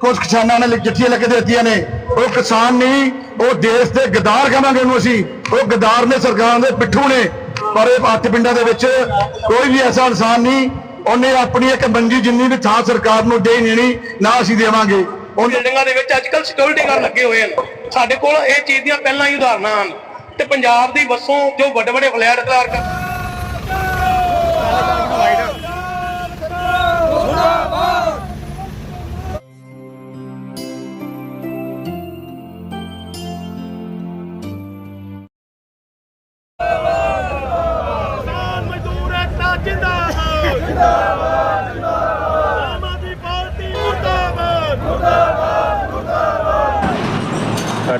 ਕੁਝ ਕਿਸਾਨਾਂ ਨੇ ਲਿਖ- ਚਿੱਠੀਆਂ ਕੇ ਦਿੱਤੀਆਂ ਨੇ। ਉਹ ਕਿਸਾਨ ਨਹੀਂ ਉਹ ਦੇਸ਼ ਦੇ ਗਦਾਰ ਕਹਾਂਗੇ ਉਹਨੂੰ ਅਸੀਂ। ਉਹ ਗਦਾਰ ਨੇ ਸਰਕਾਰਾਂ ਦੇ ਪਿੱਠੂ ਨੇ। ਪਰ ਇਹ ਅੱਠ ਪਿੰਡਾਂ ਦੇ ਵਿੱਚ ਕੋਈ ਵੀ ਐਸਾ ਇਨਸਾਨ ਨਹੀਂ ਉਹਨੇ ਆਪਣੀ ਇੱਕ ਮੰਜੀ ਜਿੰਨੀ ਵੀ ਥਾਂ ਸਰਕਾਰ ਨੂੰ ਦੇ ਨਹੀਂ ਦੇਣੀ ਨਾ ਅਸੀਂ ਦੇਵਾਂਗੇ। ਉਹ ਬਿਲਡਿੰਗਾਂ ਦੇ ਵਿੱਚ ਅੱਜ ਕੱਲ ਸਿਕਿਉਰਿਟੀ ਗਾਰਡ ਲੱਗੇ ਹੋਏ ਹਨ। ਸਾਡੇ ਕੋਲ ਇਹ ਚੀਜ਼ ਦੀਆਂ ਪਹਿਲਾਂ ਹੀ ਉਦਾਹਰਨਾਂ ਹਨ। ਤੇ ਪੰਜਾਬ ਦੀ ਵਸੋਂ ਜੋ ਵੱਡੇ ਵੱਡੇ ਫਲੈਟ ਕਲਾਰਕ ਕਿਸਾਨ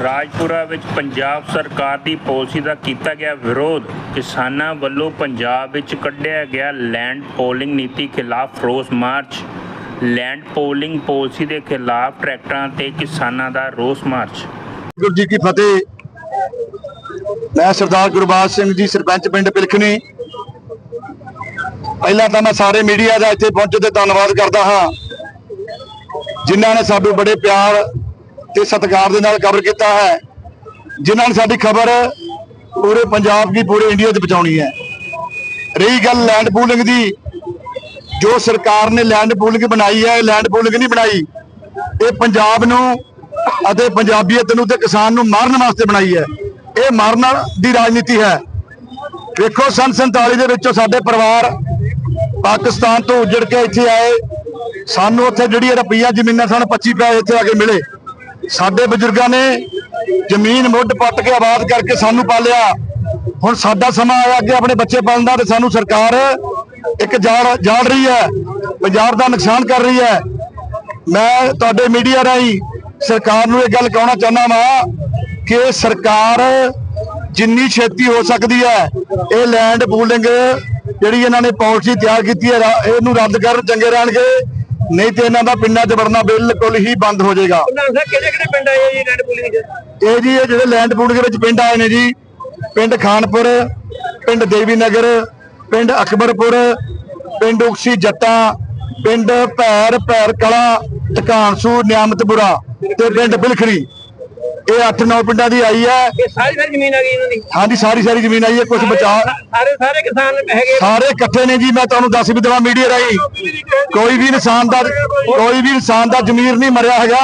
ਰਾਜਪੁਰਾ ਵਿੱਚ ਪੰਜਾਬ ਸਰਕਾਰ ਦੀ ਪਾਲਿਸੀ ਦਾ ਕੀਤਾ ਗਿਆ ਵਿਰੋਧ ਕਿਸਾਨਾਂ ਵੱਲੋਂ ਪੰਜਾਬ ਵਿੱਚ ਕੱਢਿਆ ਗਿਆ ਲੈਂਡ ਪੋਲਿੰਗ ਨੀਤੀ ਖਿਲਾਫ ਰੋਸ ਮਾਰਚ। ਲੈਂਡ ਪੋਲਿੰਗ ਪਾਲਿਸੀ ਦੇ ਖਿਲਾਫ ਟਰੈਕਟਰਾਂ ਤੇ ਕਿਸਾਨਾਂ ਦਾ ਰੋਸ ਮਾਰਚ। ਗੁਰੂ ਜੀ ਕੀ ਫਤਿਹ। ਮੈਂ ਸਰਦਾਰ ਗੁਰਬਾਜ ਸਿੰਘ ਜੀ, ਸਰਪੰਚ ਪਿੰਡ ਪਿਲਖਣੀ। ਪਹਿਲਾਂ ਤਾਂ ਮੈਂ ਸਾਰੇ ਮੀਡੀਆ ਦਾ ਇੱਥੇ ਪਹੁੰਚੇ ਤੇ ਧੰਨਵਾਦ ਕਰਦਾ ਹਾਂ। ਜਿਨ੍ਹਾਂ ਨੇ ਸਾਨੂੰ ਬੜੇ ਪਿਆਰ ਤੇ ਸਤਿਕਾਰ ਦੇ ਨਾਲ ਕਵਰ ਕੀਤਾ ਹੈ। ਜਿਨ੍ਹਾਂ ਨੇ ਸਾਡੀ ਖਬਰ ਪੂਰੇ ਪੰਜਾਬ ਦੀ, ਪੂਰੇ ਇੰਡੀਆ 'ਚ ਪਹੁੰਚਾਉਣੀ ਹੈ। ਰਹੀ ਗੱਲ ਲੈਂਡ ਪੂਲਿੰਗ ਦੀ, ਜੋ ਸਰਕਾਰ ਨੇ ਲੈਂਡ ਪੂਲਿੰਗ ਬਣਾਈ ਹੈ, ਇਹ ਲੈਂਡ ਪੂਲਿੰਗ ਨਹੀਂ ਬਣਾਈ। ਇਹ ਪੰਜਾਬ ਨੂੰ ਅਤੇ ਪੰਜਾਬੀਅਤ ਨੂੰ ਤੇ ਕਿਸਾਨ ਨੂੰ ਮਾਰਨ ਵਾਸਤੇ ਬਣਾਈ ਹੈ। ਇਹ ਮਾਰਨ ਦੀ ਰਾਜਨੀਤੀ ਹੈ। ਵੇਖੋ, ਸੰਨ 47 ਦੇ ਵਿੱਚੋਂ ਸਾਡੇ ਪਰਿਵਾਰ ਪਾਕਿਸਤਾਨ ਤੋਂ ਉੱਜੜ ਕੇ ਇੱਥੇ ਆਏ। ਸਾਨੂੰ ਉੱਥੇ ਜਿਹੜੀ ਰੁਪਈਆ ਜ਼ਮੀਨਾਂ ਸਨ 25 ਪੈਸੇ ਇੱਥੇ ਆ ਕੇ ਮਿਲੇ। ਸਾਡੇ ਬਜ਼ੁਰਗਾਂ ਨੇ ਜ਼ਮੀਨ ਮੁੱਢ ਪੱਟ ਕੇ ਆਬਾਦ ਕਰਕੇ ਸਾਨੂੰ ਪਾਲਿਆ। ਹੁਣ ਸਾਡਾ ਸਮਾਂ ਆਇਆ ਕਿ ਆਪਣੇ ਬੱਚੇ ਪਾਲਣ ਦਾ ਤੇ ਸਾਨੂੰ ਸਰਕਾਰ ਇੱਕ ਜਾੜ ਜਾੜ ਰਹੀ ਹੈ, ਪੰਜਾਬ ਦਾ ਨੁਕਸਾਨ ਕਰ ਰਹੀ ਹੈ। ਮੈਂ ਤੁਹਾਡੇ ਮੀਡੀਆ ਰਾਹੀਂ ਸਰਕਾਰ ਨੂੰ ਇਹ ਗੱਲ ਕਹਿਣਾ ਚਾਹੁੰਦਾ ਵਾਂ ਕਿ ਸਰਕਾਰ ਜਿੰਨੀ ਛੇਤੀ ਹੋ ਸਕਦੀ ਹੈ, ਇਹ ਲੈਂਡ ਪੂਲਿੰਗ ਜਿਹੜੀ ਇਹਨਾਂ ਨੇ ਪਾਲਿਸੀ ਤਿਆਰ ਕੀਤੀ ਹੈ, ਇਹਨੂੰ ਰੱਦ ਕਰਨ ਚੰਗੇ ਰਹਿਣਗੇ। ਨਹੀਂ ਤੇ ਇਹਨਾਂ ਦਾ ਪਿੰਡਾਂ 'ਚ ਵੜਨਾ ਬਿਲਕੁਲ ਹੀ ਬੰਦ ਹੋ ਜਾਏਗਾ। ਕਿਹੜੇ ਕਿਹੜੇ ਪਿੰਡ ਆਏ ਜੀ ਰੈਡ ਪੁਲਿੰਗ ਚ ਇਹ ਜੀ ਇਹ ਜਿਹੜੇ ਲੈਂਡ ਪੂਲਿੰਗ ਦੇ ਵਿੱਚ ਪਿੰਡ ਆਏ ਨੇ ਜੀ ਪਿੰਡ ਖਾਨਪੁਰ ਪਿੰਡ ਦੇਵੀ ਨਗਰ ਪਿੰਡ ਅਕਬਰਪੁਰ ਪਿੰਡ ਉਕਸੀ ਜੱਟਾਂ ਪਿੰਡ ਭੈਰ ਭੈਰ ਕਲਾ ਟਕਾਨਸੂ ਨਿਆਮਤਪੁਰਾ ਤੇ ਪਿੰਡ ਬਿਲਖਣੀ ਇਹ 8-9 ਪਿੰਡਾਂ ਦੀ ਆਈ ਹੈ। ਇਹ ਸਾਰੀ ਸਾਰੀ ਜ਼ਮੀਨ ਆ ਗਈ ਇਹਨਾਂ ਦੀ। ਹਾਂਜੀ ਸਾਰੀ ਸਾਰੀ ਜ਼ਮੀਨ ਆਈ ਹੈ ਕੁਝ ਬਚਾ ਸਾਰੇ ਸਾਰੇ ਕਿਸਾਨ ਹੈਗੇ। ਸਾਰੇ ਇਕੱਠੇ ਨੇ ਜੀ ਮੈਂ ਤੁਹਾਨੂੰ ਦੱਸ ਵੀ ਦੇਵਾਂ ਮੀਡੀਆ ਰਾਹੀਂ। ਕੋਈ ਵੀ ਇਨਸਾਨ ਦਾ ਕੋਈ ਵੀ ਇਨਸਾਨ ਦਾ ਜ਼ਮੀਰ ਨਹੀਂ ਮਰਿਆ ਹੈਗਾ।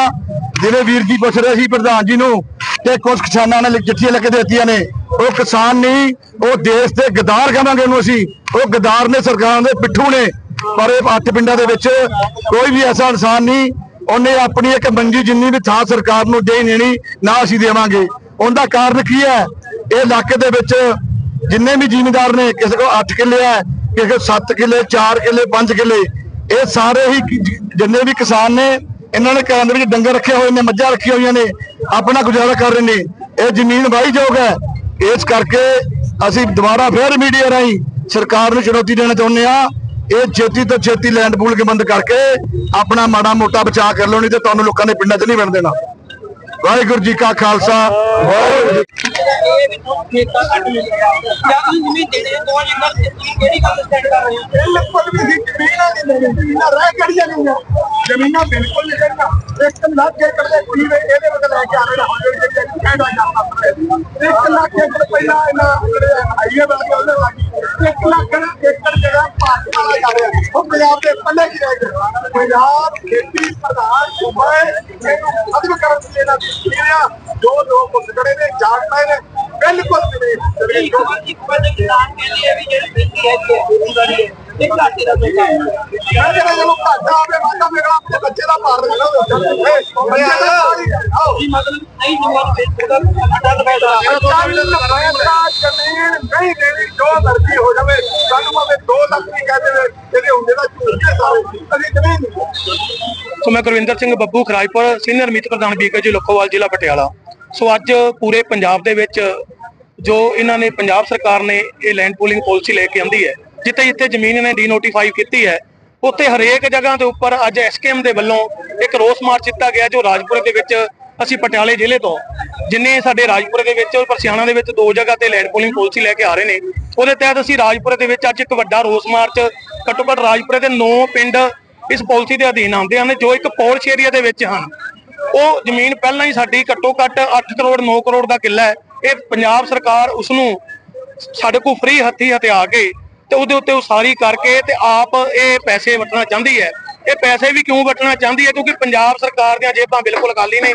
ਜਿਵੇਂ ਵੀਰ ਜੀ ਪੁੱਛ ਰਹੇ ਸੀ ਪ੍ਰਧਾਨ ਜੀ ਨੂੰ ਕਿ ਕੁਝ ਕਿਸਾਨਾਂ ਨੇ ਚਿੱਠੀਆਂ ਲਿਖ ਕੇ ਦਿੱਤੀਆਂ ਨੇ। ਉਹ ਕਿਸਾਨ ਨਹੀਂ ਉਹ ਦੇਸ਼ ਦੇ ਗਦਾਰ ਕਹਾਂਗੇ ਉਹਨੂੰ ਅਸੀਂ। ਉਹ ਗਦਾਰ ਨੇ ਸਰਕਾਰਾਂ ਦੇ ਪਿੱਠੂ ਨੇ। ਪਰ ਇਹ ਅੱਠ ਪਿੰਡਾਂ ਦੇ ਵਿੱਚ ਕੋਈ ਵੀ ਐਸਾ ਇਨਸਾਨ ਨਹੀਂ। ਉਹਨੇ ਆਪਣੀ ਇੱਕ ਮੰਜੀ ਜਿੰਨੀ ਵੀ ਥਾਂ ਸਰਕਾਰ ਨੂੰ ਦੇ ਨਹੀਂ ਦੇਣੀ ਨਾ ਅਸੀਂ ਦੇਵਾਂਗੇ। ਉਹਦਾ ਕਾਰਨ ਕੀ ਹੈ? ਇਹ ਇਲਾਕੇ ਦੇ ਵਿੱਚ ਜਿੰਨੇ ਵੀ ਜ਼ਿਮੀਂਦਾਰ ਨੇ, ਕਿਸੇ ਕੋਲ 8 ਕਿੱਲੇ ਹੈ, ਕਿਸੇ ਕੋਲ 7 ਕਿੱਲੇ 4 ਕਿੱਲੇ 5 ਕਿੱਲੇ, ਇਹ ਸਾਰੇ ਹੀ ਜਿੰਨੇ ਵੀ ਕਿਸਾਨ ਨੇ, ਇਹਨਾਂ ਨੇ ਘਰਾਂ ਦੇ ਵਿੱਚ ਡੰਗਰ ਰੱਖੇ ਹੋਏ ਨੇ, ਮੱਝਾਂ ਰੱਖੀਆਂ ਹੋਈਆਂ ਨੇ, ਆਪਣਾ ਗੁਜ਼ਾਰਾ ਕਰ ਰਹੇ ਨੇ। ਇਹ ਜ਼ਮੀਨ ਵਾਹੀਯੋਗ ਹੈ। ਇਸ ਕਰਕੇ ਅਸੀਂ ਦੁਬਾਰਾ ਫੇਰ ਮੀਡੀਆ ਰਾਹੀਂ ਸਰਕਾਰ ਨੂੰ ਚੁਣੌਤੀ ਦੇਣਾ ਚਾਹੁੰਦੇ ਆ ਇਹ ਛੇਤੀ ਤੋਂ ਛੇਤੀ ਲੈਂਡ ਪੂਲ ਕੇ ਬੰਦ ਕਰਕੇ ਆਪਣਾ ਮਾੜਾ ਮੋਟਾ ਬਚਾਅ ਕਰ ਲਓ ਨਹੀਂ ਤੇ ਤੁਹਾਨੂੰ ਲੋਕਾਂ ਦੇ ਪਿੰਡਾਂ 'ਚ ਨਹੀਂ ਵੜਨ ਦੇਣਾ। ਵਾਹਿਗੁਰੂ ਜੀ ਕਾ ਖਾਲਸਾ। ਵਾਹਿਗੁਰੂ ਜੀ ਬਿਲਕੁਲ ਵੀ ਸੀ ਜ਼ਮੀਨਾਂ ਨਹੀਂ ਦੇਣੀ ਜ਼ਮੀਨਾਂ ਰਹਿ ਕਿਹੜੀਆਂ ਗਈਆਂ ਜ਼ਮੀਨਾਂ ਬਿਲਕੁਲ ਨਹੀਂ ਦੇਣੀਆਂ ਇੱਕ ਲੱਖ ਏਕੜ ਦੇ ਕੁੜੀ ਦੇ ਇਹਦੇ ਵਿੱਚ ਲੈ ਕੇ ਆਣੇ ਹੋ ਜਿਹੜੀ ਜਿਹੜੀ ਕਹਿਣਾ ਜਾਂਦਾ ਇੱਕ ਲੱਖ ਏਕੜ ਪਹਿਲਾਂ ਇਹਨਾਂ ਜਿਹੜੇ ਹਾਈਵੇ ਬਣ ਗਏ ਉਹਦੇ ਲੱਗੀ ਇੱਕ ਲੱਖ ਏਕੜ ਜਿਹੜਾ ਭਾਰਤ ਵਾਲਾ ਜਾ ਰਿਹਾ ਉਹ ਪੰਜਾਬ ਦੇ ਪੱਲੇ ਕੀ ਰਹਿ ਗਿਆ ਪੰਜਾਬ ਖੇਤੀ ਪ੍ਰਧਾਨ ਸੂਬਾ ਹੈ ਇਹਨੂੰ ਖਤਮ ਕਰਨ ਦੀ ਇਹਨਾਂ ਦੀ ਸਕੀਮ ਆ ਜੋ ਲੋਕ ਉਸ ਖੜੇ ਨੇ ਜਾਗ ਪਏ ਨੇ ਬਿਲਕੁਲ ਵੀ ਨਹੀਂ ਜ਼ਮੀਨ ਜੋ ਕਹਿੰਦੇ ਨੇ ਜਦੋਂ ਘਾਟਾ ਆਵੇ ਵਾਧਾ ਮੇਰਾ ਆਪਣੇ ਬੱਚੇ ਦਾ ਭਾਰ ਲਗਾ ਦੋ ਬੱਚੇ ਦਾ ਸਾਰੀ ਆਓ ਜ਼ਮੀਨ ਨਹੀਂ ਦੇਣੀ ਜੋ ਮਰਜ਼ੀ ਹੋ ਜਾਵੇ ਸਾਨੂੰ ਭਾਵੇਂ 2 ਲੱਖ ਵੀ ਕਹਿ ਦੇਵੇ ਇਹਦੇ ਹੁੰਦੇ ਦਾ ਝੂਠ ਸਾਰੇ ਅਸੀਂ ਜ਼ਮੀਨ ਨਹੀਂ ਸੋ ਮੈਂ ਗੁਰਵਿੰਦਰ ਸਿੰਘ ਬੱਬੂ ਖਰਾਜਪੁਰ, ਸੀਨੀਅਰ ਮੀਤ ਪ੍ਰਧਾਨ ਬੀਕੇਜੀ ਲੋਕੋਵਾਲ ਜ਼ਿਲ੍ਹਾ ਪਟਿਆਲਾ। ਸੋ ਅੱਜ ਪੂਰੇ ਪੰਜਾਬ ਦੇ ਵਿੱਚ ਜੋ ਇਹਨਾਂ ਨੇ ਪੰਜਾਬ ਸਰਕਾਰ ਨੇ ਇਹ ਲੈਂਡ ਪੂਲਿੰਗ ਪਾਲਿਸੀ ਲੈ ਕੇ ਆਂਦੀ ਹੈ ਜਿੱਥੇ ਜਿੱਥੇ ਜ਼ਮੀਨ ਇਹਨੇ ਡੀਨੋਟੀਫਾਈ ਕੀਤੀ ਹੈ ਉੱਥੇ ਹਰੇਕ ਜਗ੍ਹਾ ਦੇ ਉੱਪਰ ਅੱਜ ਐਸਕੇਐਮ ਦੇ ਵੱਲੋਂ ਇੱਕ ਰੋਸ ਮਾਰਚ ਦਿੱਤਾ ਗਿਆ ਜੋ ਰਾਜਪੁਰੇ ਦੇ ਵਿੱਚ ਅਸੀਂ ਪਟਿਆਲੇ ਜ਼ਿਲ੍ਹੇ ਤੋਂ ਜਿੰਨੇ ਸਾਡੇ ਰਾਜਪੁਰੇ ਦੇ ਵਿੱਚ ਔਰ ਪਰਸਿਆਣਾ ਦੇ ਵਿੱਚ ਦੋ ਜਗ੍ਹਾ ਤੇ ਲੈਂਡ ਪੋਲਿੰਗ ਪਾਲਿਸੀ ਲੈ ਕੇ ਆ ਰਹੇ ਨੇ, ਉਹਦੇ ਤਹਿਤ ਅਸੀਂ ਰਾਜਪੁਰੇ ਦੇ ਵਿੱਚ ਅੱਜ ਇੱਕ ਵੱਡਾ ਰੋਸ ਮਾਰਚ ਘੱਟੋ ਘੱਟ ਰਾਜਪੁਰੇ ਦੇ 9 ਪਿੰਡ ਇਸ ਪਾਲਿਸੀ ਦੇ ਅਧੀਨ ਆਉਂਦੇ ਹਨ, ਜੋ ਇੱਕ ਪੌਲਿਸ਼ ਏਰੀਆ ਦੇ ਵਿੱਚ ਹਨ। ਉਹ ਜ਼ਮੀਨ ਪਹਿਲਾਂ ਹੀ ਸਾਡੀ ਘੱਟੋ ਘੱਟ 8 ਕਰੋੜ 9 ਕਰੋੜ ਦਾ ਕਿੱਲਾ ਹੈ। ਇਹ ਪੰਜਾਬ ਸਰਕਾਰ ਉਸ ਨੂੰ ਸਾਡੇ ਕੋਲ ਫ੍ਰੀ ਹੱਥੀ ਹਥਿਆ ਕੇ ਤੇ ਉਹਦੇ ਉੱਤੇ ਉਸਾਰੀ ਕਰਕੇ ਤੇ ਆਪ ਇਹ ਪੈਸੇ ਵਟਣਾ ਚਾਹੁੰਦੀ ਹੈ। ਇਹ ਪੈਸੇ ਵੀ ਕਿਉਂ ਵਟਣਾ ਚਾਹੁੰਦੀ ਹੈ? ਕਿਉਂਕਿ ਪੰਜਾਬ ਸਰਕਾਰ ਦੀਆਂ ਜੇਬਾਂ ਬਿਲਕੁਲ ਖਾਲੀ ਨੇ।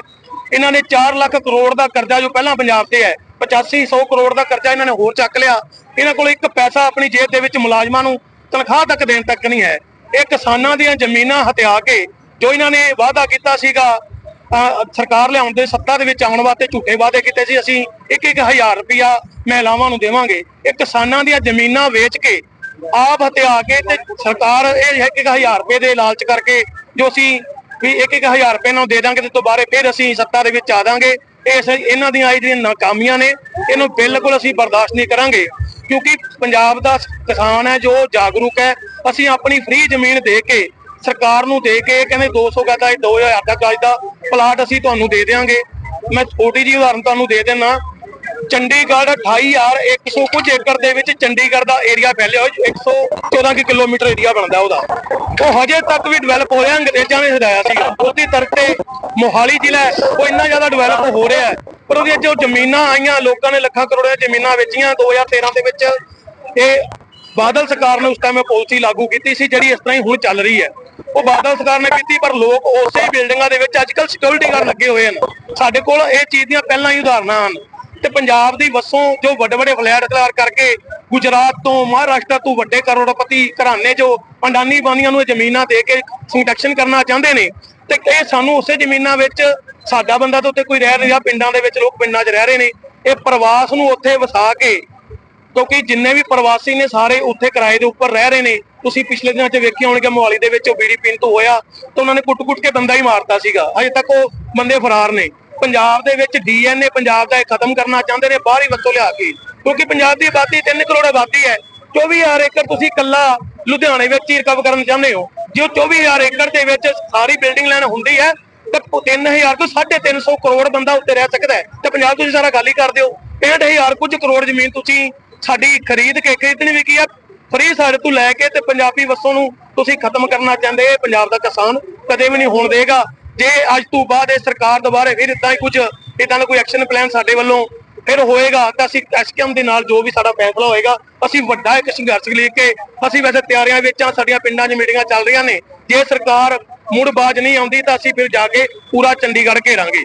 ਇਹਨਾਂ ਨੇ 4 ਲੱਖ ਕਰੋੜ ਦਾ ਕਰਜ਼ਾ ਜੋ ਪਹਿਲਾਂ ਪੰਜਾਬ ਤੇ ਹੈ 85 100 ਕਰੋੜ ਦਾ ਕਰਜ਼ਾ ਇਹਨਾਂ ਨੇ ਹੋਰ ਚੱਕ ਲਿਆ। ਇਹਨਾਂ ਕੋਲ ਇੱਕ ਪੈਸਾ ਆਪਣੀ ਜੇਬ ਦੇ ਵਿੱਚ ਮੁਲਾਜ਼ਮਾਂ ਨੂੰ ਤਨਖਾਹ ਤੱਕ ਦੇਣ ਤੱਕ ਨਹੀਂ ਹੈ। ਇਹ ਕਿਸਾਨਾਂ ਦੀਆਂ ਜ਼ਮੀਨਾਂ ਹਤਿਆ ਕੇ ਜੋ ਇਹਨਾਂ ਨੇ ਵਾਅਦਾ ਕੀਤਾ ਸੀਗਾ ਸਰਕਾਰ ਲਿਆਉਣ ਦੇ ਸੱਤਾ ਦੇ ਵਿੱਚ ਆਉਣ ਵਾਸਤੇ ਝੂਠੇ ਵਾਅਦੇ ਕੀਤੇ ਸੀ। ਅਸੀਂ ਇੱਕ ਇੱਕ ਹਜ਼ਾਰ ਰੁਪਇਆ ਮਹਿਲਾਵਾਂ ਨੂੰ ਦੇਵਾਂਗੇ। ਇਹ ਕਿਸਾਨਾਂ ਦੀਆਂ ਜ਼ਮੀਨਾਂ ਵੇਚ ਕੇ ਆਪ ਹਤਿਆ ਕੇ ਤੇ ਸਰਕਾਰ ਇਹ ਇੱਕ ਇੱਕ ਹਜ਼ਾਰ ਰੁਪਏ ਦੇ ਲਾਲਚ ਕਰਕੇ ਜੋ ਅਸੀਂ ਵੀ ਇੱਕ ਇੱਕ ਹਜ਼ਾਰ ਰੁਪਏ ਨਾਲ ਦੇ ਦਾਂਗੇ ਤੇ ਦੁਬਾਰੇ ਫਿਰ ਅਸੀਂ ਸੱਤਾ ਦੇ ਵਿੱਚ ਆ ਦਾਂਗੇ। ਇਸ ਇਹਨਾਂ ਦੀਆਂ ਇਹ ਜਿਹੜੀਆਂ ਨਾਕਾਮੀਆਂ ਨੇ। ਇਹਨੂੰ ਬਿਲਕੁਲ ਅਸੀਂ ਬਰਦਾਸ਼ਤ ਨਹੀਂ ਕਰਾਂਗੇ। ਕਿਉਂਕਿ ਪੰਜਾਬ ਦਾ ਕਿਸਾਨ ਹੈ, ਜੋ ਜਾਗਰੂਕ ਹੈ। ਅਸੀਂ ਆਪਣੀ ਫ੍ਰੀ ਜ਼ਮੀਨ ਦੇ ਕੇ ਸਰਕਾਰ ਨੂੰ ਦੇ ਕੇ ਕਹਿੰਦੇ 200 ਗਜ ਦਾ 2000 ਦਾ ਗਜ ਦਾ ਪਲਾਟ ਅਸੀਂ ਤੁਹਾਨੂੰ ਦੇ ਦੇਵਾਂਗੇ ਮੈਂ ਛੋਟੀ ਜਿਹੀ ਉਦਾਹਰਨ ਤੁਹਾਨੂੰ ਦੇ ਦਿੰਨਾ। ਚੰਡੀਗੜ੍ਹ 28100 ਕੁਝ ਏਕੜ ਦੇ ਵਿੱਚ ਚੰਡੀਗੜ੍ਹ ਦਾ ਏਰੀਆ ਫੈਲਿਆ ਹੋਇਆ। 114 ਕਿ ਕਿਲੋਮੀਟਰ ਏਰੀਆ ਬਣਦਾ ਉਹਦਾ। ਉਹ ਹਜੇ ਤੱਕ ਵੀ ਡਿਵੈਲਪ ਹੋ ਰਿਹਾ ਅੰਗਰੇਜ਼ਾਂ ਨੇ ਹਦਾਇਆ ਸੀਗਾ। ਉਹਦੀ ਤਰਫ ਤੇ ਮੋਹਾਲੀ ਜ਼ਿਲ੍ਹਾ ਹੈ, ਉਹ ਇੰਨਾ ਜ਼ਿਆਦਾ ਡਿਵੈਲਪ ਹੋ ਰਿਹਾ ਹੈ। ਪਰ ਉਹਦੀਆਂ ਜੋ ਜ਼ਮੀਨਾਂ ਆਈਆਂ ਲੋਕਾਂ ਨੇ ਲੱਖਾਂ ਕਰੋੜਾਂ ਜ਼ਮੀਨਾਂ ਵੇਚੀਆਂ। 2013 ਦੇ ਵਿੱਚ ਇਹ ਬਾਦਲ ਸਰਕਾਰ ਨੇ ਉਸ ਟਾਈਮ ਪਾਲਿਸੀ ਲਾਗੂ ਕੀਤੀ ਸੀ ਜਿਹੜੀ ਇਸ ਤਰ੍ਹਾਂ ਹੀ ਹੁਣ ਚੱਲ ਰਹੀ ਹੈ। ਉਹ ਬਾਦਲ ਸਰਕਾਰ ਨੇ ਕੀਤੀ, ਪਰ ਲੋਕ ਉਸੇ ਹੀ ਬਿਲਡਿੰਗਾਂ ਦੇ ਵਿੱਚ ਅੱਜਕੱਲ ਸਿਕਿਉਰਿਟੀ ਗਾਰਡ ਲੱਗੇ ਹੋਏ ਹਨ। ਸਾਡੇ ਕੋਲ ਇਹ ਚੀਜ਼ ਦੀਆਂ ਪਹਿਲਾਂ ਹੀ ਉਦਾਹਰਨਾਂ ਹਨ। ਤੇ ਪੰਜਾਬ ਦੀ ਵਸੋਂ ਜੋ ਵੱਡੇ ਵੱਡੇ ਫਲੈਟ ਤਿਆਰ ਕਰਕੇ ਗੁਜਰਾਤ ਤੋਂ ਮਹਾਰਾਸ਼ਟਰ ਤੋਂ ਵੱਡੇ ਕਰੋੜਪਤੀ ਘਰਾਣੇ ਜੋ ਅੰਡਾਨੀ ਬਾਨੀਆਂ ਨੂੰ ਇਹ ਜ਼ਮੀਨਾਂ ਦੇ ਕੇ ਸੰਟੈਕਸ਼ਨ ਕਰਨਾ ਚਾਹੁੰਦੇ ਨੇ, ਤੇ ਇਹ ਸਾਨੂੰ ਉਸੇ ਜ਼ਮੀਨਾਂ ਵਿੱਚ ਸਾਡਾ ਬੰਦਾ ਤਾਂ ਉੱਥੇ ਕੋਈ ਰਹਿ ਰਿਹਾ, ਪਿੰਡਾਂ ਦੇ ਵਿੱਚ ਲੋਕ ਪਿੰਡਾਂ 'ਚ ਰਹਿ ਰਹੇ ਨੇ। ਇਹ ਪ੍ਰਵਾਸ ਨੂੰ ਉੱਥੇ ਵਸਾ ਕੇ ਕਿਉਂਕਿ ਜਿੰਨੇ ਵੀ ਪ੍ਰਵਾਸੀ ਨੇ ਸਾਰੇ ਉੱਥੇ ਕਿਰਾਏ ਦੇ ਉੱਪਰ ਰਹਿ ਰਹੇ ਨੇ। ਤੁਸੀਂ ਪਿਛਲੇ ਦਿਨਾਂ 'ਚ ਵੇਖਿਆ ਹੋਣਗੇ, ਮੋਹਾਲੀ ਦੇ ਵਿੱਚ ਉਹ ਬੀੜੀ ਪੀਣ ਤੋਂ ਹੋਇਆ ਤਾਂ ਉਹਨਾਂ ਨੇ ਕੁੱਟ-ਕੁੱਟ ਕੇ ਬੰਦਾ ਹੀ ਮਾਰਤਾ ਸੀਗਾ। ਹਜੇ ਤੱਕ ਉਹ ਬੰਦੇ ਫਰਾਰ ਨੇ। ਪੰਜਾਬ ਦੇ ਵਿੱਚ ਡੀਐਨਏ ਪੰਜਾਬ ਦਾ ਇਹ ਖਤਮ ਕਰਨਾ ਚਾਹੁੰਦੇ ਨੇ, ਬਾਹਰੀ ਵਸੋਂ ਲਿਆ ਕੇ। ਕਿਉਂਕਿ ਪੰਜਾਬ ਦੀ ਆਬਾਦੀ 3 ਕਰੋੜ ਆਬਾਦੀ ਹੈ। 24000 ਏਕੜ ਤੁਸੀਂ ਇਕੱਲਾ ਲੁਧਿਆਣੇ ਵਿੱਚ ਹੀ ਰਿਕਵਰ ਕਰਨ ਚਾਹੁੰਦੇ ਹੋ। ਜੇ ਉਹ 24000 ਏਕੜ ਦੇ ਵਿੱਚ ਸਾਰੀ ਬਿਲਡਿੰਗ ਲੈਣ ਹੁੰਦੀ ਹੈ, ਤਾਂ 3000 ਤੋਂ 350 ਕਰੋੜ ਬੰਦਾ ਉੱਤੇ ਰਹਿ ਸਕਦਾ ਹੈ। ਤੇ ਪੰਜਾਬ ਤੁਸੀਂ ਸਾਰਾ ਗੱਲ ਖਾਲੀ ਕਰ ਦਿਓ। 65000 ਕੁਝ ਕਰੋੜ ਜ਼ਮੀਨ ਤੁਸੀਂ ਸਾਡੀ ਖਰੀਦ ਕੇ ਖਰੀਦਣੀ ਵੀ ਕੀ ਆ? ਫਰੀ ਸਾਡੇ ਤੋਂ ਲੈ ਕੇ ਤੇ ਪੰਜਾਬੀ ਵਸੋਂ ਨੂੰ ਤੁਸੀਂ ਖਤਮ ਕਰਨਾ ਚਾਹੁੰਦੇ ਇਹ ਪੰਜਾਬ ਦਾ ਕਿਸਾਨ ਕਦੇ ਵੀ ਨਹੀਂ ਹੋਣ ਦੇਗਾ। ਜੇ ਅੱਜ ਤੋਂ ਬਾਅਦ ਇਹ ਸਰਕਾਰ ਦੁਬਾਰਾ ਫਿਰ ਇਦਾਂ ਹੀ ਕੁਝ ਇਦਾਂ ਦਾ ਕੋਈ ਐਕਸ਼ਨ ਪਲਾਨ ਸਾਡੇ ਵੱਲੋਂ ਫਿਰ ਹੋਏਗਾ ਤਾਂ ਅਸੀਂ ਐਸਕੇਐਮ ਦੇ ਨਾਲ ਜੋ ਵੀ ਸਾਡਾ ਫੈਸਲਾ ਹੋਏਗਾ, ਅਸੀਂ ਵੱਡਾ ਇੱਕ ਸੰਘਰਸ਼ ਲੈ ਕੇ ਅਸੀਂ ਵੈਸੇ ਤਿਆਰੀਆਂ ਵਿੱਚ ਆ ਸਾਡੀਆਂ ਪਿੰਡਾਂ 'ਚ ਮੀਟਿੰਗਾਂ ਚੱਲ ਰਹੀਆਂ ਨੇ। ਜੇ ਸਰਕਾਰ ਮੁੜ ਬਾਜ ਨਹੀਂ ਆਉਂਦੀ ਤਾਂ ਅਸੀਂ ਫਿਰ ਜਾ ਕੇ ਪੂਰਾ ਚੰਡੀਗੜ੍ਹ ਘੇਰਾਂਗੇ।